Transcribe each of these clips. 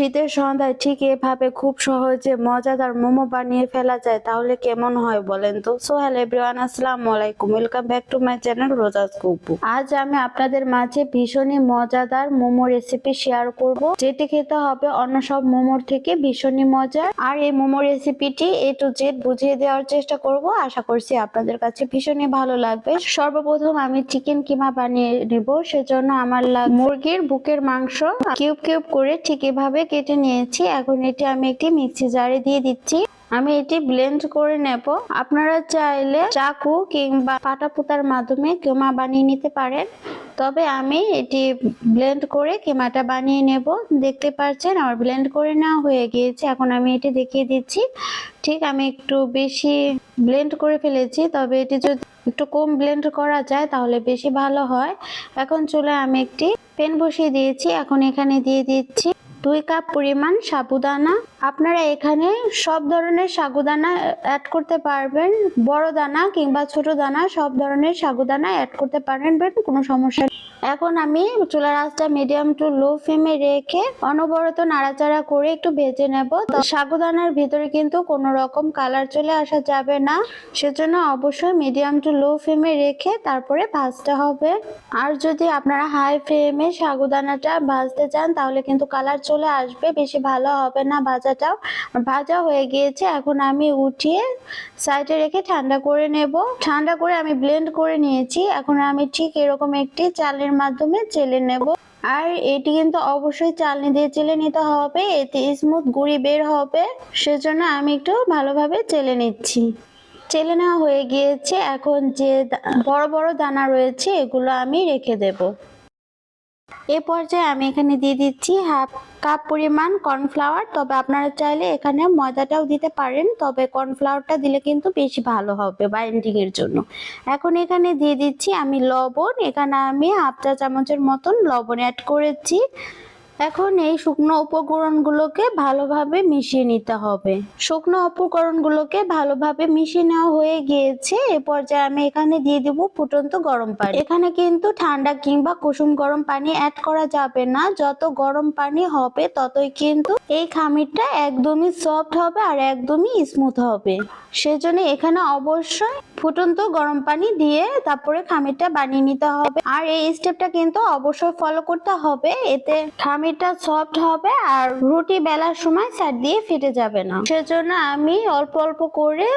শীতের সন্ধ্যায় ঠিক এভাবে খুব সহজে মজাদার মোমো বানিয়ে ফেলা যায়, তাহলে কেমন হয় বলেন তো? সো হ্যালো এভরিওয়ান আসসালামু আলাইকুম। Welcome back to my channel Roza's cookbook আজ আমি আপনাদের মাঝে ভীষণই মজাদার মোমো রেসিপি শেয়ার করব, যেটি খেতে হবে অন্য সব মোমোর থেকে ভীষণই মজার। আর এই মোমো রেসিপিটি এ টু জেড বুঝিয়ে দেওয়ার চেষ্টা করব, আশা করছি আপনাদের কাছে ভীষণই ভালো লাগবে। সর্বপ্রথম আমি চিকেন কিমা বানিয়ে নেব, সেজন্য আমার মুরগির বুকের মাংস কিউব কিউব করে ঠিক এভাবে কেটে নিয়েছি। এখন এটি আমি একটি মিক্সি জারে দিয়ে দিচ্ছি। আমি এটি ব্লেন্ড করে নেব। আপনারা চাইলে চাকু কিংবা পাটা পুতার মাধ্যমে কিমা বানিয়ে নিতে পারেন। তবে আমি এটি ব্লেন্ড করে কিমাটা বানিয়ে নেব। দেখতে পাচ্ছেন, আমার ব্লেন্ড করে নেওয়া হয়ে গিয়েছে। এখন আমি এটি দেখিয়ে দিচ্ছি। ঠিক আমি একটু বেশি ব্লেন্ড করে ফেলেছি। তবে এটি যদি একটু কম ব্লেন্ড করা যায়, তাহলে বেশি ভালো হয়। এখন চলে আমি একটি পেন বসিয়ে দিয়েছি। এখন এখানে দিয়ে দিচ্ছি দুই কাপ পরিমাণ সাবুদানা আপনারা এখানে সব ধরনের সাগুদানা অ্যাড করতে পারবেন। বড় দানা কিংবা ছোট দানা সব ধরনের সাগুদানা অ্যাড করতে পারবেন কোনো সমস্যা। এখন আমি চুলার আঁচটা মিডিয়াম টু লো ফ্লেমে রেখে অনবরত নাড়াচাড়া করে একটু ভেজে নেব। সাগুদানার ভিতরে কিন্তু কোনো রকম কালার চলে আসা যাবে না। সেজন্য অবশ্যই মিডিয়াম টু লো ফ্লেমে রেখে তারপরে ভাজতে হবে। আর যদি আপনারা হাই ফ্লেমে সাগুদানাটা ভাজতে চান, তাহলে কিন্তু কালার চলে আসবে। বেশি ভালো হবে না ভাজাটাও ভাজা হয়ে গিয়েছে। এখন আমি উঠিয়ে সাইডে রেখে ঠান্ডা করে নেব। ঠান্ডা করে আমি ব্লেন্ড করে নিয়েছি। এখন আমি ঠিক এরকম একটি চালের মাধ্যমে চেলে নেব। আর এটি কিন্তু অবশ্যই চালনি দিয়ে চেলে নিতে হবে। এতে স্মুথ গুঁড়ি বের হবে। সেজন্য আমি একটু ভালোভাবে চেলে নিচ্ছি। চেলে নেওয়া হয়ে গিয়েছে। এখন যে বড় বড় দানা রয়েছে, এগুলো আমি রেখে দেব। এ পর্যায়ে আমি এখানে দিয়ে দিচ্ছি হাফ কাপ পরিমাণ কর্নফ্লাওয়ার, তবে আপনারা চাইলে এখানে ময়দাটাও দিতে পারেন, তবে কর্নফ্লাওয়ারটা দিলে কিন্তু বেশি ভালো হবে বাইন্ডিংয়ের জন্য। এখন এখানে দিয়ে দিচ্ছি আমি লবণ, এখানে আমি হাফ চা চামচের মতন লবণ অ্যাড করেছি। এখন এই শুকনো উপকরণগুলোকে ভালোভাবে মিশিয়ে নিতে হবে। শুকনো উপকরণগুলোকে ভালোভাবে মিশিয়ে নেওয়া হয়ে গিয়েছে। এ পর্যায়ে আমি এখানে দিয়ে দিব ফুটন্ত গরম পানি। এখানে কিন্তু ঠান্ডা কিংবা কুসুম গরম পানি অ্যাড করা যাবে না। যত গরম পানি হবে, ততই কিন্তু এই খামিরটা একদমই সফট হবে আর একদমই স্মুথ হবে। সেজন্য এখানে অবশ্যই ফুটন্ত গরম পানি দিয়ে তারপরে খামিরটা বানিয়ে নিতে হবে। আর এই স্টেপটা কিন্তু অবশ্যই ফলো করতে হবে। এতে খামিরটা সফট হবে আর রুটি বেলার সময় সাইড দিয়ে ফেটে যাবে না। সেজন্য আমি অল্প অল্প করে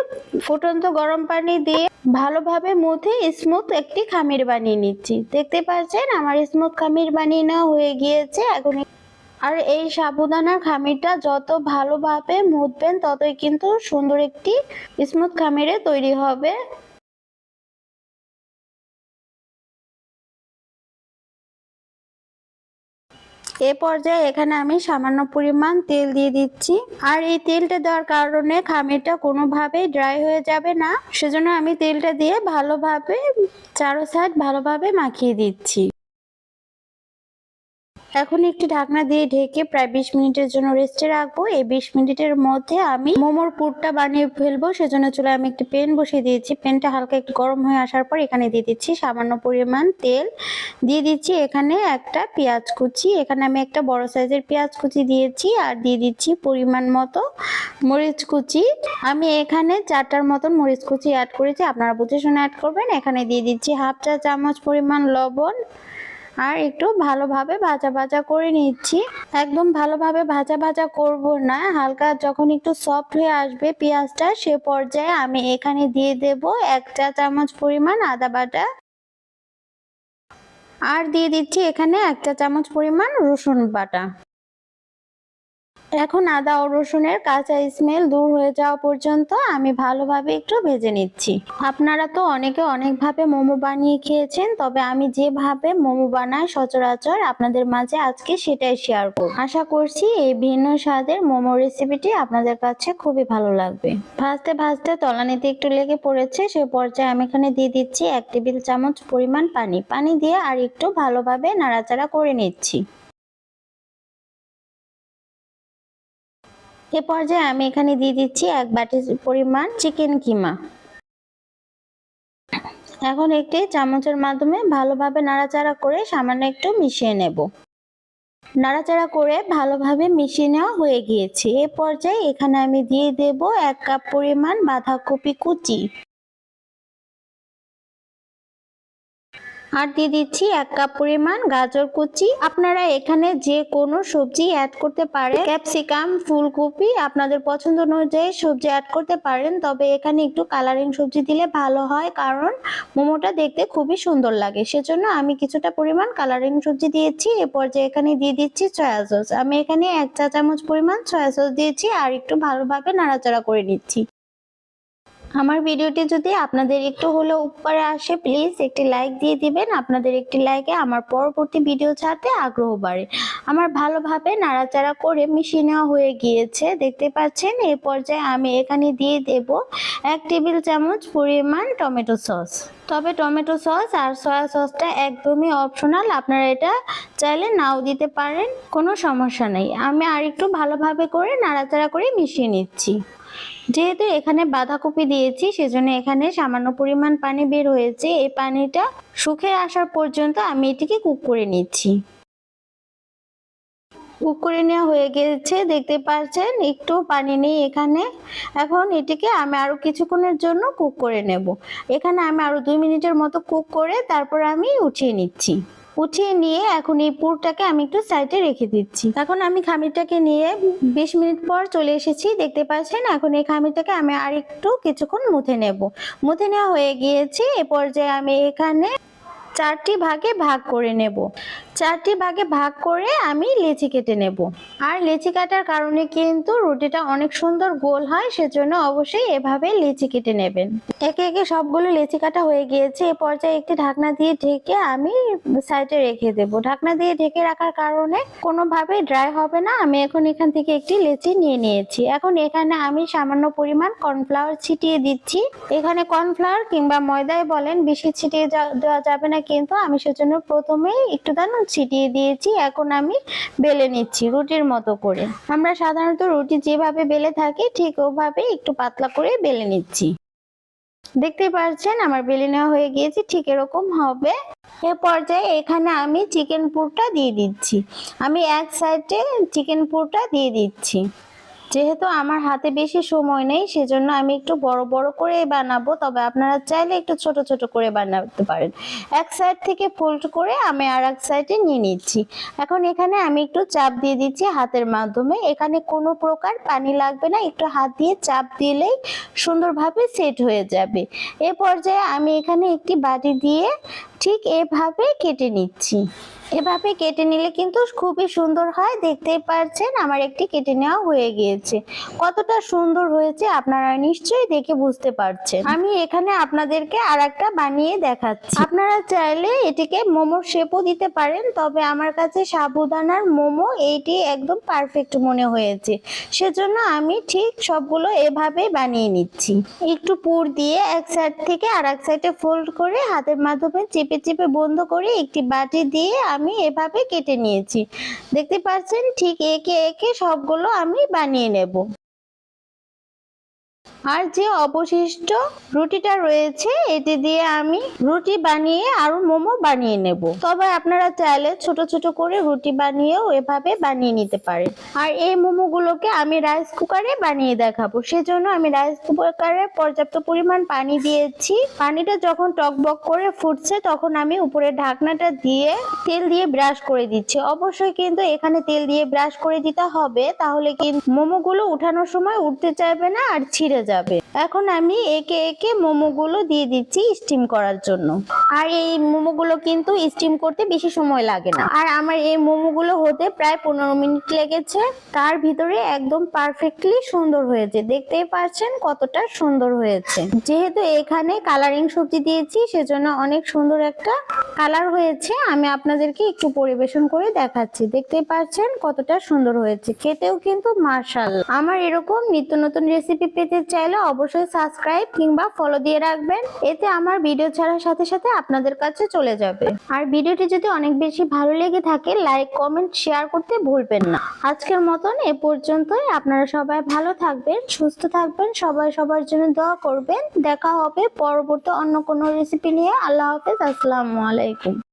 ফুটন্ত গরম পানি দিয়ে ভালোভাবে মুথে স্মুথ একটি খামির বানিয়ে নিচ্ছি। দেখতে পাচ্ছেন? আমার স্মুথ খামির বানিয়ে নেওয়া হয়ে গিয়েছে। এখন আর এই সাবুদানার খামিরটা যত ভালোভাবে মুথবেন ততই কিন্তু সুন্দর একটি স্মুথ খামিরে তৈরি হবে। এ পর্যায়ে এখানে আমি সামান্য পরিমাণ তেল দিয়ে দিচ্ছি। আর এই তেলটা দেওয়ার কারণে খামিরটা কোনোভাবেই ড্রাই হয়ে যাবে না। সেজন্য আমি তেলটা দিয়ে ভালোভাবে, চারো সাইড ভালোভাবে মাখিয়ে দিচ্ছি। এখন একটি ঢাকনা দিয়ে ঢেকে প্রায় বিশ মিনিটের জন্য রেস্টে রাখব। এই বিশ মিনিটের মধ্যে আমি মোমোর পুরটা বানিয়ে ফেলব। সেজন্য চলে আমি একটি পেন বসিয়ে দিয়েছি। পেনটা হালকা একটু গরম হয়ে আসার পর এখানে দিয়ে দিচ্ছি সামান্য পরিমাণ তেল। দিয়ে দিচ্ছি এখানে একটা পেঁয়াজ কুচি। এখানে আমি একটা বড় সাইজের পেঁয়াজ কুচি দিয়েছি আর দিয়ে দিচ্ছি পরিমাণ মতো মরিচ কুচি। আমি এখানে চারটার মতন মরিচ কুচি অ্যাড করেছি। আপনারা বুঝে শুনে অ্যাড করবেন। এখানে দিয়ে দিচ্ছি হাফ চা চামচ পরিমাণ লবণ। আর একটু ভালোভাবে ভাজা ভাজা করে নিচ্ছি। একদম ভালোভাবে ভাজা ভাজা করব না। হালকা যখন একটু সফট হয়ে আসবে পেঁয়াজটা, সে পর্যায়ে আমি এখানে দিয়ে দেব এক চা চামচ পরিমাণ আদা বাটা। আর দিয়ে দিচ্ছি এখানে এক চা চামচ পরিমাণ রসুন বাটা। এখন আদা ও রসুনের কাঁচা স্মেল দূর হয়ে যাওয়া পর্যন্ত আমি ভালোভাবে একটু ভেজে নিচ্ছি। আপনারা তো অনেকে অনেকভাবে মোমো বানিয়ে খেয়েছেন, তবে আমি যেভাবে মোমো বানাই সচরাচর আপনাদের মাঝে আজকে সেটাই শেয়ার করব। আশা করছি এই ভিন্ন স্বাদের মোমো রেসিপিটি আপনাদের কাছে খুবই ভালো লাগবে। ভাজতে ভাজতে তলানিতে একটু লেগে পড়েছে, সে পর্যায়ে আমি এখানে দিয়ে দিচ্ছি এক টেবিল চামচ পরিমাণ পানি। পানি দিয়ে আর একটু ভালোভাবে নাড়াচাড়া করে নিচ্ছি। এ পর্যায়ে আমি এখানে দিয়ে দিচ্ছি এক বাটি পরিমাণ চিকেন কিমা এখন একটি চামচের মাধ্যমে ভালোভাবে নাড়াচাড়া করে সামান্য একটু মিশিয়ে নেব। নাড়াচাড়া করে ভালোভাবে মিশিয়ে নেওয়া হয়ে গিয়েছে। এ পর্যায়ে এখানে আমি দিয়ে দেব এক কাপ পরিমাণ বাঁধাকপি কুচি। আর দিয়ে দিচ্ছি, এক কাপ পরিমাণ গাজর কুচি। আপনারা এখানে যে কোনো সবজি অ্যাড করতে পারেন। ক্যাপসিকাম ফুলকপি আপনাদের পছন্দ অনুযায়ী সবজি অ্যাড করতে পারেন, তবে এখানে একটু কালারিং সবজি দিলে ভালো হয়, কারণ মোমোটা দেখতে খুবই সুন্দর লাগে। সেজন্য আমি কিছুটা পরিমাণ কালারিং সবজি দিয়েছি। এ পর্যায়ে এখানে দিয়ে দিচ্ছি সয়া সস আমি এখানে এক চা চামচ পরিমাণ সয়া সস দিয়েছি, আর একটু ভালোভাবে নাড়াচাড়া করে নিচ্ছি। আমার ভিডিওটি যদি আপনাদের একটু হলেও উপকারে আসে প্লিজ একটি লাইক দিয়ে দিবেন। আপনাদের একটি লাইকে আমার পরবর্তী ভিডিও ছাড়তে আগ্রহ বাড়ে। আমার ভালোভাবে নাড়াচাড়া করে মিশিয়ে নেওয়া হয়ে গিয়েছে। দেখতে পাচ্ছেন, এই পর্যায়ে আমি এখানে দিয়ে দেব এক টেবিল চামচ পরিমাণ টমেটো সস। তবে টমেটো সস আর সয়া সসটা একদমই অপশনাল আপনারা এটা চাইলে নাও দিতে পারেন, কোনো সমস্যা নেই। আমি আর একটু ভালোভাবে করে নাড়াচাড়া করে মিশিয়ে নিচ্ছি। যেহেতু এখানে বাঁধাকপি দিয়েছি, সেজন্য এখানে সামান্য পরিমাণ পানি বের হয়েছে। এই পানিটা শুকে আসার পর্যন্ত আমি এটিকে কুক করে নিচ্ছি। কুক করে নেওয়া হয়ে গেছে, দেখতে পাচ্ছেন? একটু পানি নেই এখানে। এখন এটিকে আমি আরও কিছুক্ষণের জন্য কুক করে নেব। এখানে আমি আরও দুই মিনিটের মতো কুক করে তারপর আমি উঠিয়ে নিচ্ছি। উঠিয়ে নিয়ে এখন এই পুরটাকে আমি একটু সাইডে রেখে দিচ্ছি। এখন আমি খামিরটাকে নিয়ে বিশ মিনিট পর চলে এসেছি, দেখতে পাচ্ছেন? এখন এই খামিরটাকে আমি আর একটু কিছুক্ষণ মুথে নেব। মুথে নেওয়া হয়ে গিয়েছে, এ পর্যায়ে আমি এখানে চারটি ভাগে ভাগ করে নেব। চারটি ভাগে ভাগ করে আমি লেচি কেটে নেব। আর লেচি কাটার কারণে কিন্তু রুটিটা অনেক সুন্দর গোল হয়, সেজন্য অবশ্যই এভাবে লেচি কেটে নেবেন। একে একে সবগুলো লেচি কাটা হয়ে গিয়েছে। এ পর্যায়ে একটি ঢাকনা দিয়ে ঢেকে আমি সাইডে রেখে দেব। ঢাকনা দিয়ে ঢেকে রাখার কারণে কোনোভাবে ড্রাই হবে না। আমি এখন এখান থেকে একটি লেচি নিয়ে নিয়েছি। এখন এখানে আমি সামান্য পরিমাণ কর্নফ্লাওয়ার ছিটিয়ে দিচ্ছি। এখানে কর্নফ্লাওয়ার কিংবা ময়দায় বলেন, বেশি ছিটিয়ে দেওয়া যাবে না। কিন্তু আমি সেজন্য প্রথমেই একটু দান ছিটিয়ে দিয়েছি, এখন আমি বেলে নিচ্ছি রুটির মতো করে। আমরা সাধারণত রুটি যেভাবে বেলে থাকি, ঠিক ওভাবে একটু পাতলা করে বেলে নিচ্ছি। দেখতে পাচ্ছেন, আমার বেলে নেওয়া হয়ে গিয়েছে, ঠিক এরকম হবে। এ পর্যায়ে এখানে আমি চিকেন পুরটা দিয়ে দিচ্ছি। আমি এক সাইডে চিকেন পুরটা দিয়ে দিচ্ছি। যেহেতু আমার হাতে বেশি সময় নেই, সেজন্য আমি একটু বড় বড় করে বানাবো। তবে আপনারা চাইলে একটু ছোট ছোট করে বানাতে পারেন। এক সাইড থেকে ফোল্ড করে আমি আর এক সাইডে নিয়ে নিচ্ছি। এখন এখানে আমি একটু চাপ দিয়ে দিচ্ছি হাতের মাধ্যমে। এখানে কোনো প্রকার পানি লাগবে না, একটু হাত দিয়ে চাপ দিলেই সুন্দরভাবে সেট হয়ে যাবে। এ পর্যায়ে আমি এখানে একটি বাটি দিয়ে ঠিক এভাবে কেটে নিচ্ছি। এভাবে কেটে নিলে কিন্তু খুবই সুন্দর হয়। দেখতেই পাচ্ছেন, আমার একটি কেটে নেওয়া হয়ে গিয়েছে। কতটা সুন্দর হয়েছে আপনারা নিশ্চয়ই দেখে বুঝতে পারছেন। আমি এখানে আপনাদেরকে আর একটা বানিয়ে দেখাচ্ছি। আপনারা চাইলে এটিকে মোমোর শেপও দিতে পারেন, তবে আমার কাছে সাবুদানার মোমো এইটি একদম পারফেক্ট মনে হয়েছে। সেজন্য আমি ঠিক সবগুলো এভাবে বানিয়ে নিচ্ছি। একটু পুর দিয়ে এক সাইড থেকে আর এক সাইডে ফোল্ড করে হাতের মাধ্যমে চেপে চেপে বন্ধ করে একটি বাটি দিয়ে আমি এভাবে কেটে নিয়েছি। দেখতে পাচ্ছেন, ঠিক একে একে সবগুলো আমি বানিয়ে নেব। আর যে অবশিষ্ট রুটিটা রয়েছে, এটি দিয়ে আমি রুটি বানিয়ে আরও মোমো বানিয়ে নেব। তবে আপনারা চাইলে ছোট ছোট করে রুটি বানিয়েও এভাবে বানিয়ে নিতে পারেন। আর এই মোমোগুলোকে আমি রাইস কুকারে বানিয়ে দেখাবো। সেজন্য আমি রাইস কুকারে পর্যাপ্ত পরিমাণ পানি দিয়েছি। পানিটা যখন টকবক করে ফুটছে, তখন আমি উপরে ঢাকনাটা দিয়ে তেল দিয়ে ব্রাশ করে দিচ্ছি। অবশ্যই কিন্তু এখানে তেল দিয়ে ব্রাশ করে দিতে হবে, তাহলে কিন্তু মোমোগুলো উঠানোর সময় উঠতে চাইবে না আর ছিঁড়ে যাবে। এখন আমি একে একে মোমোগুলো দিয়ে দিচ্ছি স্টিম করার জন্য। আর এই মোমোগুলো কিন্তু স্টিম করতে বেশি সময় লাগে না। আর আমার এই মোমোগুলো হতে প্রায় পনেরো মিনিট লেগেছে। তার ভিতরে একদম পারফেক্টলি সুন্দর হয়েছে। দেখতেই পাচ্ছেন কতটা সুন্দর হয়েছে। যেহেতু এখানে কালারিং সবজি দিয়েছি, সেজন্য অনেক সুন্দর একটা কালার হয়েছে। আমি আপনাদেরকে একটু পরিবেশন করে দেখাচ্ছি। দেখতে পাচ্ছেন কতটা সুন্দর হয়েছে। খেতেও কিন্তু মার্শাল আমার এরকম নিত্য নতুন রেসিপি পেতে চাইলে অবশ্যই সাবস্ক্রাইব কিংবা ফলো দিয়ে রাখবেন। এতে আমার ভিডিও ছাড়ার সাথে সাথে আপনাদের কাছে চলে যাবে। আর ভিডিওটি যদি অনেক বেশি ভালো লেগে থাকে লাইক কমেন্ট শেয়ার করতে ভুলবেন না। আজকের মতন এ পর্যন্তই। আপনারা সবাই ভালো থাকবেন, সুস্থ থাকবেন, সবাই সবার জন্য দোয়া করবেন। দেখা হবে পরবর্তী অন্য কোনো রেসিপি নিয়ে। আল্লাহ হাফেজ। আসসালামু আলাইকুম।